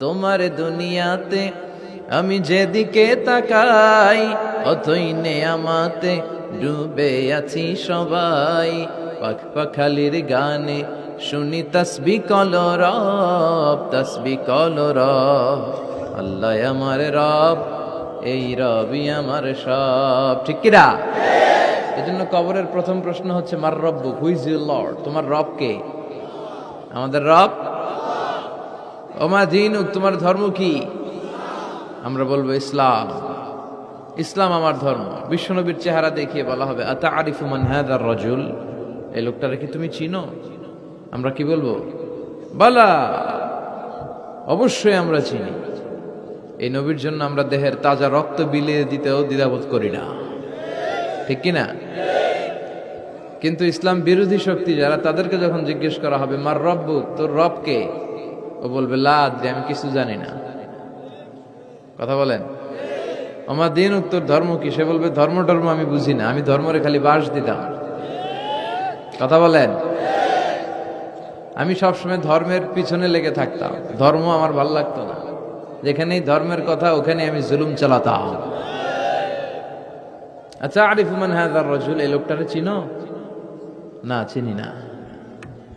তোমার দুনিয়াতে আমি যেদিকে তাকাই, অথই আমাতে ডুবে আছি সবাই। পাখ পাখালির গানে শুনি তসবি কলরব তসবি কল রব। আল্লাহ আমার রব, এই রবি আমার সব। ঠিক কিরা এজন্য কবরের প্রথম প্রশ্ন হচ্ছে, মার রব্বু, হুইজ ইউ লর্ড? তোমার রব কে? আমাদের রব ওমা দিন তোমার ধর্ম কি? আমরা বলব ইসলাম। ইসলাম আমার ধর্ম। বিশ্বনবীর চেহারা দেখিয়ে বলা হবে আতা আরিফুমান হাদার রজুল? এই লোকটারে কি তুমি চিনো? আমরা কি বলব? বলা, অবশ্যই আমরা চিনি। এই নবীর জন্য আমরা দেহের তাজা রক্ত বিলিয়ে দিতেও দ্বিধাবোধ করি না। ঠিক কিনা কিন্তু ইসলাম বিরোধী শক্তি, যারা তাদেরকে যখন জিজ্ঞেস করা হবে, মার রব্বু, তোর রবকে ও বলবে লাদ আমি কিছু জানি না। কথা বলেন? আমার দিন উত্তর ধর্ম কি? সে বলবে, ধর্ম টর্ম আমি বুঝি না, আমি ধর্মরে খালি বাস দিতাম। কথা বলেন? আমি সবসময় ধর্মের পিছনে লেগে থাকতাম, ধর্ম আমার ভালো লাগতো না। যেখানেই ধর্মের কথা ওখানে আমি জুলুম চালাতাম। আচ্ছা আরিফুমান হাজার রজুল, এই লোকটারে চিনো? না, চিনি না।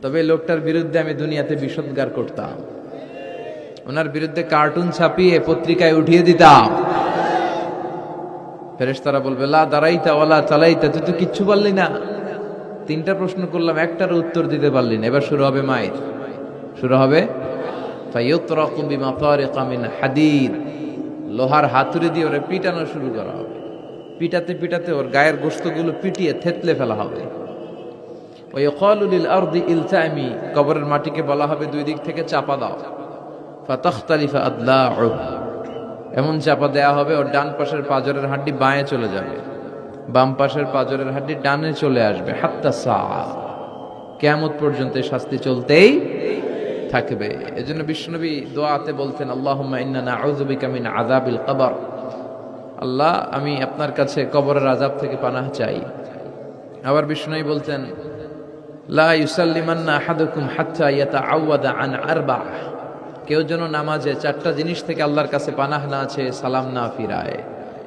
তবে লোকটার বিরুদ্ধে আমি দুনিয়াতে বিষদগার করতাম। ওনার বিরুদ্ধে কার্টুন ছাপিয়ে পত্রিকায় উঠিয়ে দিতাম। ফেরেশতারা বলবে, লা দাঁড়াইতা ওলা চালাইতা তুই তো কিচ্ছু পারলি না। তিনটা প্রশ্ন করলাম একটার উত্তর দিতে পারলি না। এবার শুরু হবে মায়ের। শুরু হবে হাদিদ। লোহার হাতুড়ি দিয়ে ওরে পিটানো শুরু করা হবে। পিটাতে পিটাতে ওর গায়ের গোস্তগুলো পিটিয়ে থেতলে ফেলা হবে। ওই কলুলিল আরদি ইলতামি। কবরের মাটিকে বলা হবে দুই দিক থেকে চাপা দাও। ফাতাখতালিফা আদলা এমন চাপা দেয়া হবে, ওর ডান পাশের পাজরের হাড্ডি বাঁয়ে চলে যাবে। বাম পাশের পাজরের হাড্ডি ডানে চলে আসবে। হাত্তা সা। কেয়ামত পর্যন্ত শাস্তি চলতেই থাকবে। এজন্য বিষ্ণুনবী দোয়াতে বলতেন আল্লাহ মিন আযাবিল কবর। আল্লাহ, আমি আপনার কাছে কবরের আযাব থেকে পানাহ চাই। আবার বিষ্ণুই বলতেন, লা ইউসাল্লিমান্না আহাদুকুম হাত্তা ইয়াতাআওয়াদা আন আরবাহ। কেউ যেন নামাজে চারটা জিনিস থেকে আল্লাহর কাছে পানাহ না আছে সালাম না ফিরায়।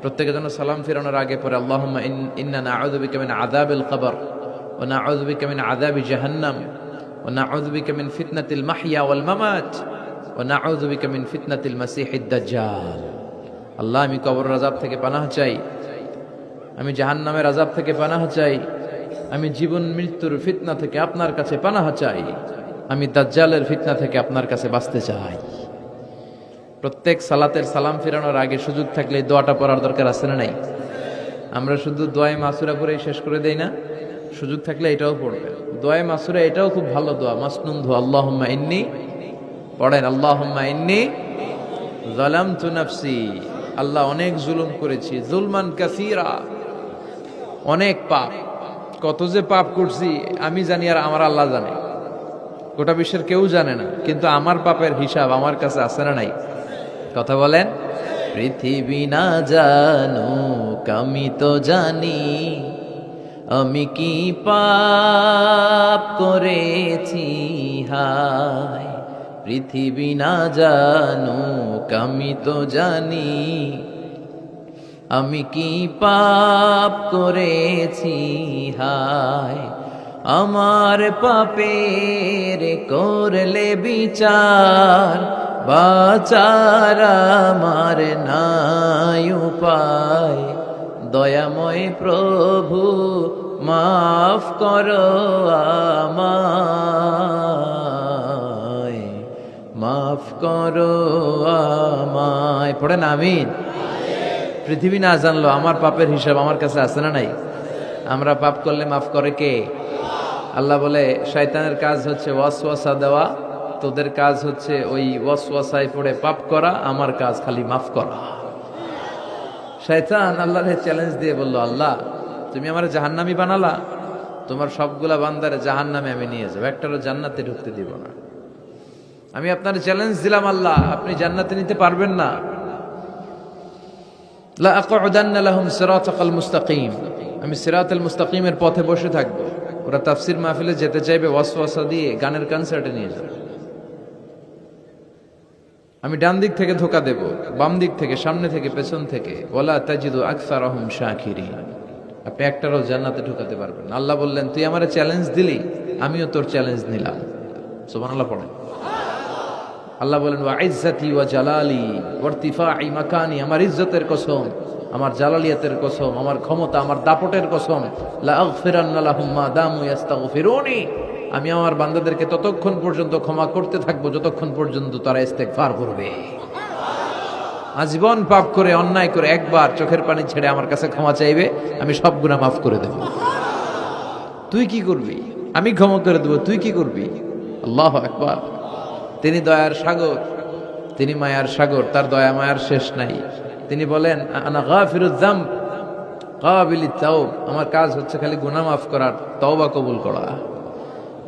প্রত্যেকে যেন সালাম ফিরানোর আগে পরে আল্লাহুম্মা ইন- ইন্না নাউযু বিকা মিন আযাবিল কবর, ওয়া নাউযু বিকা মিন আযাবি জাহান্নাম, ওয়া নাউযু বিকা মিন ফিতনাতিল মাহইয়া ওয়াল মামাত, ওয়া নাউযু বিকা মিন ফিতনাতিল মাসিহিদ দাজ্জাল। আল্লাহ, আমি কবর রাজাব থেকে পানাহ চাই, আমি জাহান্নামের আযাব থেকে পানাহ চাই, আমি জীবন মৃত্যুর ফিতনা থেকে আপনার কাছে পানাহ চাই। আমি দাজ্জালের ফিতনা থেকে আপনার কাছে বাঁচতে চাই। প্রত্যেক সালাতের সালাম ফিরানোর আগে সুযোগ থাকলে দোয়াটা পড়ার দরকার আছে না নাই? আমরা শুধু দোয়ায় মাসুরা পরেই শেষ করে দেই না? সুযোগ থাকলে এটাও পড়বেন। দোয়ায় মাসুরা এটাও খুব ভালো দোয়া। মাসনুন ধোয়া আল্লাহুম্মা ইন্নি পড়েন, আল্লাহুম্মা ইন্নি যালামতু নাফসি। আল্লাহ অনেক জুলুম করেছি, জুলমান কাসিরা। অনেক পাপ। কত যে পাপ করছি, আমি জানি আর আমার আল্লাহ জানে। গোটা বিশ্বের কেউ জানে না, কিন্তু আমার পাপের হিসাব আমার কাছে আছে না নাই। কথা বলেন? পৃথিবী না জানো আমি তো জানি, আমি কি পাপ করেছি, হায়। পৃথিবী না জানো আমি তো জানি, আমি কি পাপ করেছি, হায়। আমার পাপের করলে বিচার, বাচার আমার নাই উপায়। দয়াময় প্রভু, মাফ করো আমায়। মাফ করো আমায়। পড়েন আমিন। পৃথিবী না জানলো আমার পাপের হিসাব আমার কাছে আছে না নাই? আমরা পাপ করলে মাফ করে কে? আল্লাহ বলে, শয়তানের কাজ হচ্ছে ওয়াসওয়াসা দেওয়া, তোদের কাজ হচ্ছে ওই ওয়াসওয়াসায় পড়ে পাপ করা, আমার কাজ খালি মাফ করা। শয়তান আল্লাহর চ্যালেঞ্জ দিয়ে বলল, আল্লাহ, তুমি আমার জাহান্নামি বানালা, তোমার সবগুলা বান্দারে জাহান্নামে আমি নিয়ে যাব, একটারও জান্নাতে ঢুকতে দিব না। আমি আপনার চ্যালেঞ্জ দিলাম, আল্লাহ, আপনি জান্নাতে নিতে পারবেন না। লাহুম আমি সিরাতাল মুস্তাকিমের পথে বসে থাকব। ওরা তাফসির মাহফিলে যেতে চাইবে ওয়াসওয়াসা দিয়ে গানের কনসার্টে নিয়ে যাবে। আমি ডান দিক থেকে ধোকা দেব, বাম দিক থেকে, সামনে থেকে, পেছন থেকে। ওলা তাজিদু আকসার রহম শাকিরি আপনি একটারও জান্নাতে ঢুকাতে পারবেন আল্লাহ বললেন, তুই আমার চ্যালেঞ্জ দিলি, আমিও তোর চ্যালেঞ্জ নিলাম। সোমান আল্লাহ পড়েন। আল্লাহ বলেন, ওয়া ইজ্জাতি ওয়া জালালি ওয়ারতিফাই মাকানি, আমার ইজ্জতের কসম। আমার জালালিয়াতের কসম, আমার ক্ষমতা, আমার দাপটের কসম। মা আমি আমার বান্দাদেরকে ততক্ষণ পর্যন্ত ক্ষমা করতে থাকব, যতক্ষণ পর্যন্ত তারা ইস্তেগফার করবে। আজীবন পাপ করে, অন্যায় করে একবার চোখের পানি ছেড়ে আমার কাছে ক্ষমা চাইবে, আমি সব গুনাহ মাফ করে দেব। তুই কি করবি? আমি ক্ষমা করে দেবো, তুই কি করবি? আল্লাহ একবার তিনি দয়ার সাগর, তিনি মায়ার সাগর, তার দয়া মায়ার শেষ নাই। তিনি বলেন আনা গাফিরুদ্দাম কাবিলি তাও আমার কাজ হচ্ছে খালি গুনা মাফ করার, তওবা কবুল করা।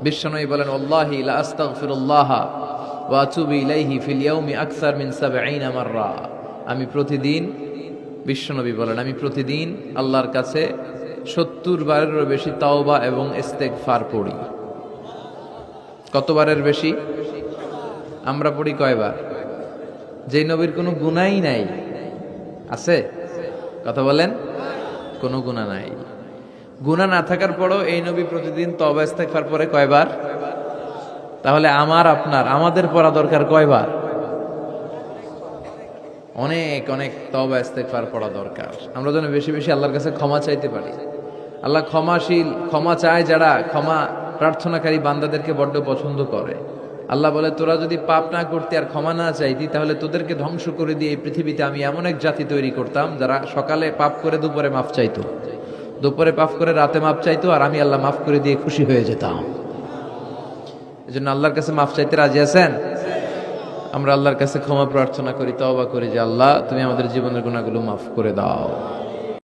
বিশ্বনবী বলেন, আল্লাহি লা আস্তাগফিরুল্লাহ ওয়া আতুবু ইলাইহি ফিল ইয়াউমি আকসার মিন 70 মাররা। আমি প্রতিদিন, বিশ্বনবী বলেন, আমি প্রতিদিন আল্লাহর কাছে সত্তর বারেরও বেশি তাওবা এবং ইস্তেগফার পড়ি। কতবারের বেশি? আমরা পড়ি কয়বার? যেই নবীর কোনো গুনাই নাই আছে? কথা বলেন। কোনো গুণা নাই। গুণা না থাকার পরও এই নবী প্রতিদিন তবা ইস্তেগফার পরে কয়বার? তাহলে আমার, আপনার, আমাদের পড়া দরকার কয়বার? অনেক অনেক তবা ইস্তেগফার পড়া দরকার। আমরা যেন বেশি বেশি আল্লাহর কাছে ক্ষমা চাইতে পারি। আল্লাহ ক্ষমাশীল, ক্ষমা চায় যারা ক্ষমা প্রার্থনাকারী বান্দাদেরকে বড্ড পছন্দ করে। আল্লাহ বলে, তোরা যদি পাপ না করতে আর ক্ষমা না চাইতি, তাহলে তোদেরকে ধ্বংস করে দিয়ে এই পৃথিবীতে আমি এমন এক জাতি তৈরি করতাম যারা সকালে পাপ করে দুপুরে মাফ চাইতো। দুপুরে পাপ করে রাতে মাফ চাইতো আর আমি আল্লাহ মাফ করে দিয়ে খুশি হয়ে যেতাম। এই জন্য আল্লাহর কাছে মাফ চাইতে রাজি আছেন? আমরা আল্লাহর কাছে ক্ষমা প্রার্থনা করি, তওবা করি যে, আল্লাহ, তুমি আমাদের জীবনের গুণাগুলো মাফ করে দাও।